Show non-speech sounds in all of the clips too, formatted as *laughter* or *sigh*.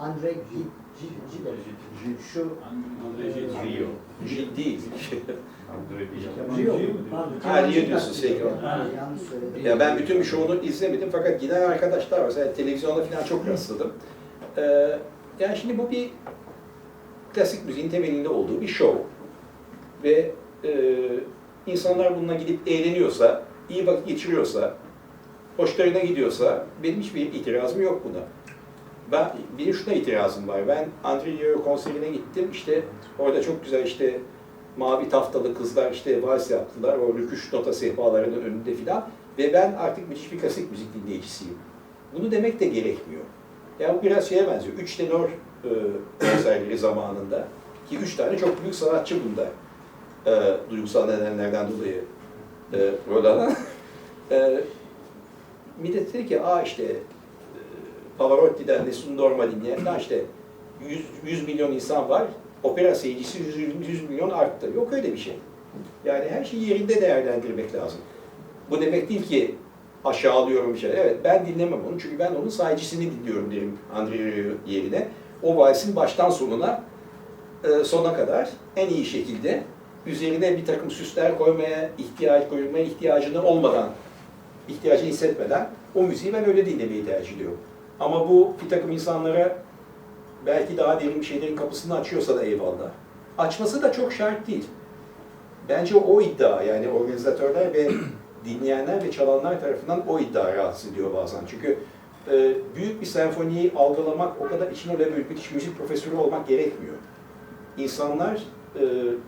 Andre Gide. Şu Rio. Değil. *laughs* Rio. Ha, diyorsun, Yanlış söyledim. Ya ben bütün bir şovunu izlemedim fakat giden arkadaşlar var. Mesela televizyonda falan çok rastladım. Ee, yani şimdi bu bir klasik müziğin temelinde olduğu bir şov. Ve e, insanlar bununla gidip eğleniyorsa, iyi vakit geçiriyorsa, hoşlarına gidiyorsa benim hiçbir itirazım yok buna. Ben, benim şuna itirazım var. Ben Andre Rieu konserine gittim. İşte orada çok güzel işte mavi taftalı kızlar işte vals yaptılar. O rüküş nota sehpalarının önünde filan. Ve ben artık müthiş bir klasik müzik dinleyicisiyim. Bunu demek de gerekmiyor. Ya bu biraz şeye benziyor. Üç tenor e, konserleri zamanında ki üç tane çok büyük sanatçı bunda e, duygusal nedenlerden dolayı e, rol alan. *laughs* e, millet dedi ki, aa işte Pavarotti'den Nessun Dorma dinleyen, işte 100, 100 milyon insan var, opera seyircisi 100, 100 milyon arttı. Yok öyle bir şey. Yani her şeyi yerinde değerlendirmek lazım. Bu demek değil ki aşağılıyorum bir şey. Evet ben dinlemem onu çünkü ben onun sahicisini dinliyorum derim Andre Rieu yerine. O valsin baştan sonuna e, sona kadar en iyi şekilde üzerine bir takım süsler koymaya ihtiyaç koymaya ihtiyacını olmadan, ihtiyacını hissetmeden o müziği ben öyle dinlemeyi tercih ediyorum. Ama bu bir takım insanlara belki daha derin bir şeylerin kapısını açıyorsa da eyvallah. Açması da çok şart değil. Bence o iddia yani organizatörler ve *clears throat* dinleyenler ve çalanlar tarafından o iddia rahatsız ediyor bazen. Çünkü e, büyük bir senfoniyi algılamak o kadar için öyle büyük bir müzik profesörü olmak gerekmiyor. İnsanlar e,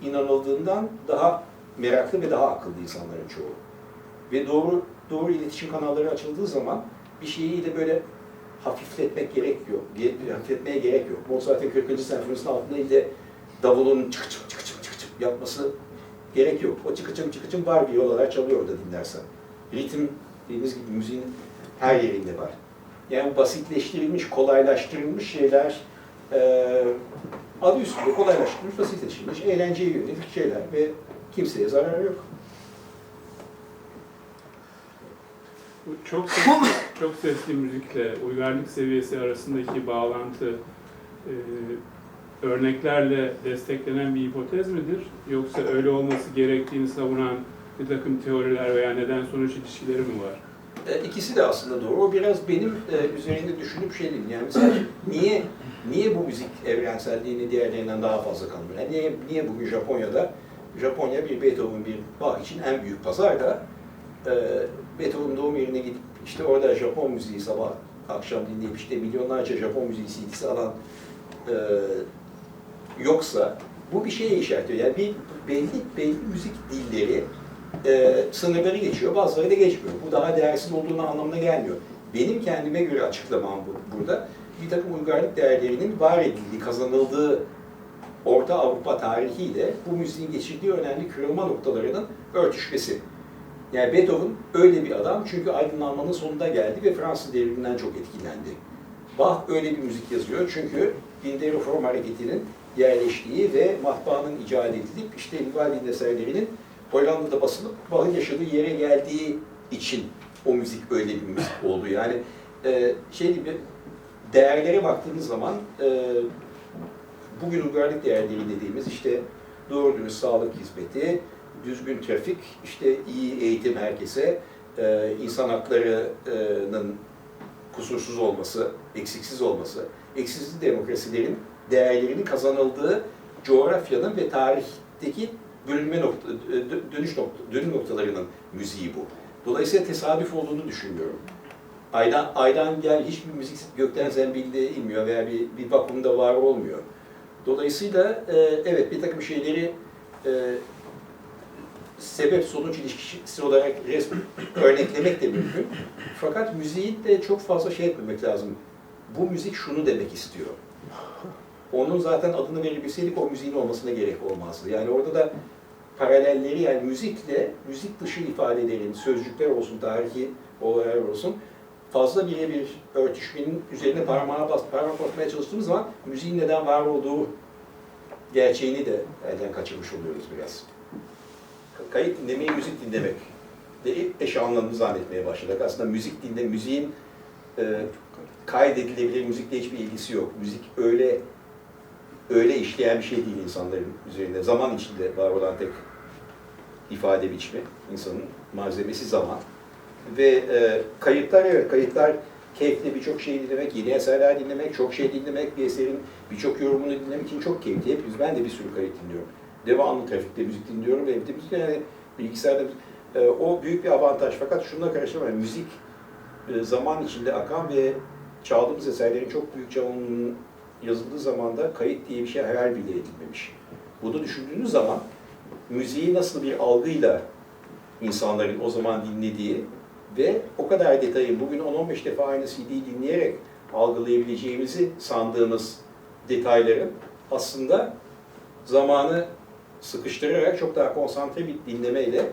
inanıldığından daha meraklı ve daha akıllı insanların çoğu. Ve doğru doğru iletişim kanalları açıldığı zaman bir şeyi de böyle hafifletmek gerekiyor. Ge- hafifletmeye gerek yok. Mozart'ın 40. senfonisinin altında ille davulun çık çık çık çık çık çık yapması gerek yok. O çıkıçım çıkıçım var bir olarak çalıyor orada dinlersen. Ritim dediğimiz gibi müziğin her yerinde var. Yani basitleştirilmiş, kolaylaştırılmış şeyler eee adı üstünde kolaylaştırılmış, basitleştirilmiş, eğlenceye yönelik şeyler ve kimseye zarar yok. Bu çok *laughs* sesli, çok sesli müzikle uygarlık seviyesi arasındaki bağlantı e, örneklerle desteklenen bir hipotez midir? Yoksa öyle olması gerektiğini savunan bir takım teoriler veya neden-sonuç ilişkileri mi var? E, İkisi de aslında doğru. O biraz benim e, üzerinde düşünüp şey değil. Yani mesela *laughs* niye niye bu müzik evrenselliğini diğerlerinden daha fazla kalmıyor? Yani niye, niye bugün Japonya'da Japonya bir Beethoven, bir Bach için en büyük pazar da Beethoven doğum yerine gidip işte orada Japon müziği sabah akşam dinleyip işte milyonlarca Japon müziği CD'si alan e, yoksa bu bir şeye işaret ediyor. Yani bir belli belli müzik dilleri e, sınırları geçiyor, bazıları da geçmiyor. Bu daha değersiz olduğunu anlamına gelmiyor. Benim kendime göre açıklamam bu, burada bir takım uygarlık değerlerinin var edildiği, kazanıldığı Orta Avrupa tarihiyle bu müziğin geçirdiği önemli kırılma noktalarının örtüşmesi. Yani Beethoven öyle bir adam çünkü aydınlanmanın sonunda geldi ve Fransız devriminden çok etkilendi. Bach öyle bir müzik yazıyor çünkü dinde reform hareketinin yerleştiği ve matbaanın icat edilip işte Vivaldi'nin eserlerinin Hollanda'da basılıp Bach'ın yaşadığı yere geldiği için o müzik öyle bir müzik oldu. Yani e, şey gibi değerlere baktığımız zaman e, bugün uygarlık değerleri dediğimiz işte doğru dürüst sağlık hizmeti, düzgün trafik, işte iyi eğitim herkese, e, insan haklarının kusursuz olması, eksiksiz olması, eksiksiz demokrasilerin değerlerinin kazanıldığı coğrafyanın ve tarihteki bölünme nokta, dö- dönüş nokta, dönüm noktalarının müziği bu. Dolayısıyla tesadüf olduğunu düşünmüyorum. Aydan, aydan gel hiçbir müzik gökten zembilde inmiyor veya bir, bir vakumda var olmuyor. Dolayısıyla e, evet bir takım şeyleri e, sebep sonuç ilişkisi olarak resm örneklemek de mümkün. Fakat müziği de çok fazla şey etmemek lazım. Bu müzik şunu demek istiyor. Onun zaten adını verebilseydik o müziğin olmasına gerek olmazdı. Yani orada da paralelleri yani müzikle müzik dışı ifadelerin, sözcükler olsun, tarihi olaylar olsun fazla birebir örtüşmenin üzerine parmağı bas, parmak basmaya çalıştığımız zaman müziğin neden var olduğu gerçeğini de elden kaçırmış oluyoruz biraz. Kayıt dinlemeyi müzik dinlemek de eş anlamlı zannetmeye başladık. Aslında müzik dinle, müziğin e, kaydedilebilir müzikle hiçbir ilgisi yok. Müzik öyle öyle işleyen bir şey değil insanların üzerinde. Zaman içinde var olan tek ifade biçimi, insanın malzemesi zaman. Ve e, kayıtlar evet, kayıtlar keyifli birçok şey dinlemek, yeni eserler dinlemek, çok şey dinlemek, bir eserin birçok yorumunu dinlemek için çok keyifli. Hepimiz, ben de bir sürü kayıt dinliyorum. Devamlı trafikte müzik dinliyorum ve evde müzik yani bilgisayarda. E, o büyük bir avantaj fakat şununla karıştırmayın. Müzik e, zaman içinde akan ve çaldığımız eserlerin çok büyük çoğunluğunun yazıldığı zamanda kayıt diye bir şey hayal bile edilmemiş. Bunu düşündüğünüz zaman müziği nasıl bir algıyla insanların o zaman dinlediği ve o kadar detayı bugün 10-15 defa aynı CD'yi dinleyerek algılayabileceğimizi sandığımız detayların aslında zamanı sıkıştırarak çok daha konsantre bir dinlemeyle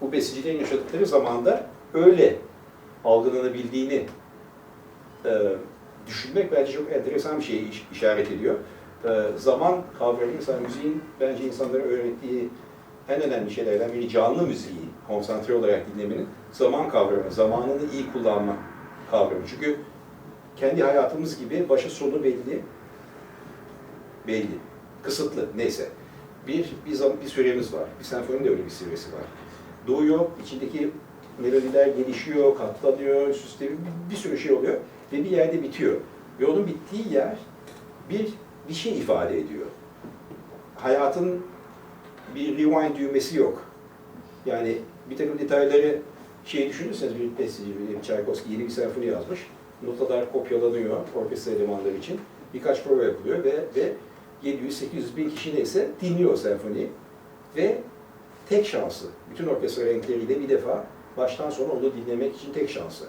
bu besicilerin yaşadıkları zamanda öyle algılanabildiğini e, düşünmek bence çok enteresan bir şey iş- işaret ediyor. E, zaman kavramı mesela müziğin bence insanlara öğrettiği en önemli şeylerden biri canlı müziği konsantre olarak dinlemenin zaman kavramı, zamanını iyi kullanma kavramı. Çünkü kendi hayatımız gibi başı sonu belli, belli, kısıtlı neyse. Bir, bir, bir süremiz var. Bir senfoninin de öyle bir süresi var. Doğuyor, içindeki melodiler gelişiyor, katlanıyor, süsleniyor, bir, bir sürü şey oluyor ve bir yerde bitiyor. Ve onun bittiği yer bir bir şey ifade ediyor. Hayatın bir rewind düğmesi yok. Yani bir takım detayları şey düşünürseniz bir besteci, bir Tchaikovsky yeni bir senfoni yazmış. Notalar kopyalanıyor orkestra elemanları için. Birkaç prova yapılıyor ve, ve 700-800 bin kişi neyse dinliyor senfoniyi. Ve tek şansı, bütün orkestra renkleriyle bir defa baştan sona onu dinlemek için tek şansı.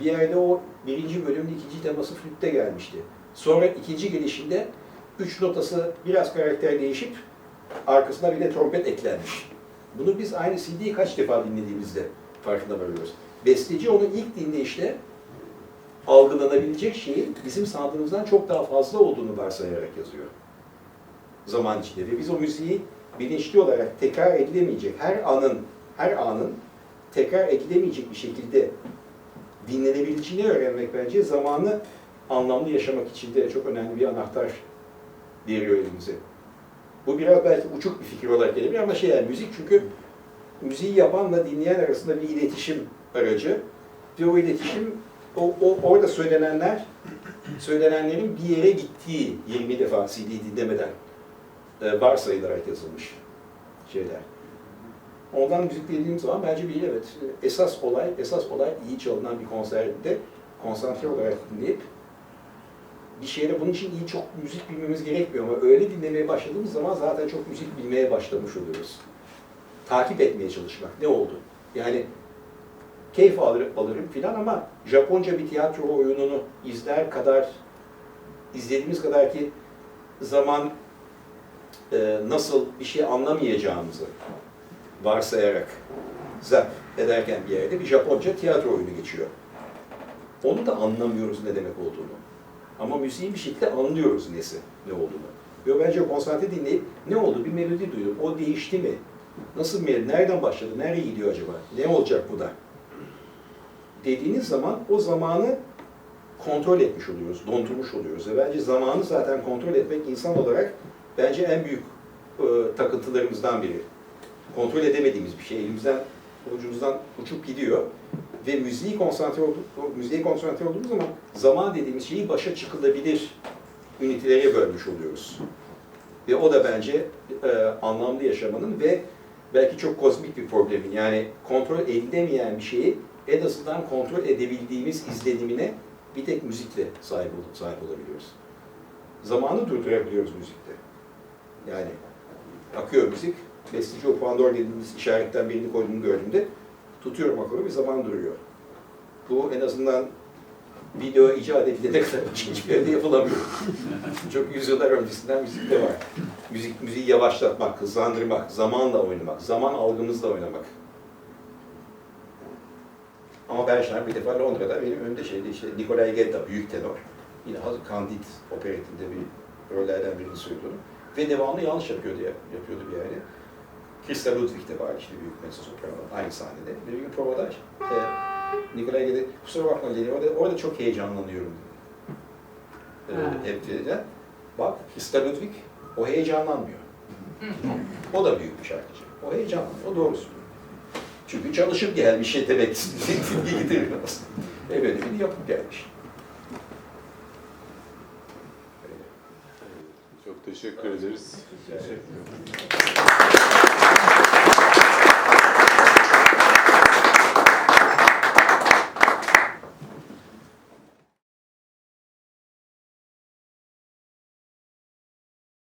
Bir yerde o birinci bölümün ikinci teması flütte gelmişti. Sonra ikinci gelişinde üç notası biraz karakter değişip arkasına bir de trompet eklenmiş. Bunu biz aynı CD'yi kaç defa dinlediğimizde farkında varıyoruz. Besteci onu ilk dinleyişte algılanabilecek şeyin bizim sandığımızdan çok daha fazla olduğunu varsayarak yazıyor. Zaman içinde ve biz o müziği bilinçli olarak tekrar edilemeyecek, her anın, her anın tekrar edilemeyecek bir şekilde dinlenebileceğini öğrenmek bence zamanı anlamlı yaşamak için de çok önemli bir anahtar veriyor elimize. Bu biraz belki uçuk bir fikir olarak gelebilir ama şey yani müzik çünkü müziği yapanla dinleyen arasında bir iletişim aracı. Ve o iletişim, o, o orada söylenenler, söylenenlerin bir yere gittiği 20 defa CD dinlemeden e, varsayılarak yazılmış şeyler. Ondan müzik dediğim zaman bence bir evet esas olay, esas olay iyi çalınan bir konserde konsantre olarak dinleyip bir şeyle bunun için iyi çok müzik bilmemiz gerekmiyor ama öyle dinlemeye başladığımız zaman zaten çok müzik bilmeye başlamış oluyoruz. Takip etmeye çalışmak. Ne oldu? Yani keyif alır, alırım filan ama Japonca bir tiyatro oyununu izler kadar izlediğimiz kadar ki zaman e, nasıl bir şey anlamayacağımızı varsayarak zap ederken bir yerde bir Japonca tiyatro oyunu geçiyor. Onu da anlamıyoruz ne demek olduğunu. Ama müziği bir şekilde anlıyoruz nesi, ne olduğunu. Ve bence konsantre dinleyip ne oldu, bir melodi duydum, o değişti mi? Nasıl bir melodi, nereden başladı, nereye gidiyor acaba, ne olacak bu da? Dediğiniz zaman o zamanı kontrol etmiş oluyoruz, dondurmuş oluyoruz. Ve bence zamanı zaten kontrol etmek insan olarak bence en büyük e, takıntılarımızdan biri. Kontrol edemediğimiz bir şey, elimizden, ucumuzdan uçup gidiyor. Ve müziği konsantre olduk, müziğe konsantre olduğumuz zaman zaman dediğimiz şeyi başa çıkılabilir ünitelere bölmüş oluyoruz. Ve o da bence e, anlamlı yaşamanın ve belki çok kozmik bir problemin yani kontrol edilemeyen bir şeyi en azından kontrol edebildiğimiz izlenimine bir tek müzikle sahip, ol, sahip olabiliyoruz. Zamanı durdurabiliyoruz müzikte. Yani akıyor müzik, besteci o pandor dediğimiz işaretten birini koyduğunu gördüğümde tutuyorum akoru bir zaman duruyor. Bu en azından video icat edilene kadar başka *laughs* hiçbir yerde yapılamıyor. Çok yüzyıllar öncesinden müzikte var. Müzik, müziği yavaşlatmak, hızlandırmak, zamanla oynamak, zaman algımızla oynamak. Ama Bernstein bir defa Londra'da benim önümde şeydi işte Nikolay Gedda, büyük tenor. Yine Candide operetinde bir rollerden birini söylüyordu. Ve devamlı yanlış yapıyordu, yapıyordu bir yerde. Christa Ludwig de var işte büyük mezzo soprano aynı sahnede. Bir gün provada e, Nikolay dedi, kusura bakma dedi, orada, orada çok heyecanlanıyorum dedi. Ee, hep dedi. Bak, Iska Ludwig, o heyecanlanmıyor. o da büyük bir şarkıcı. O heyecanlanmıyor, o doğru söylüyor. Çünkü çalışıp gelmiş yetenek bilgi. Ve böyle bir yapıp gelmiş. Çok teşekkür ederiz. Teşekkür ederim.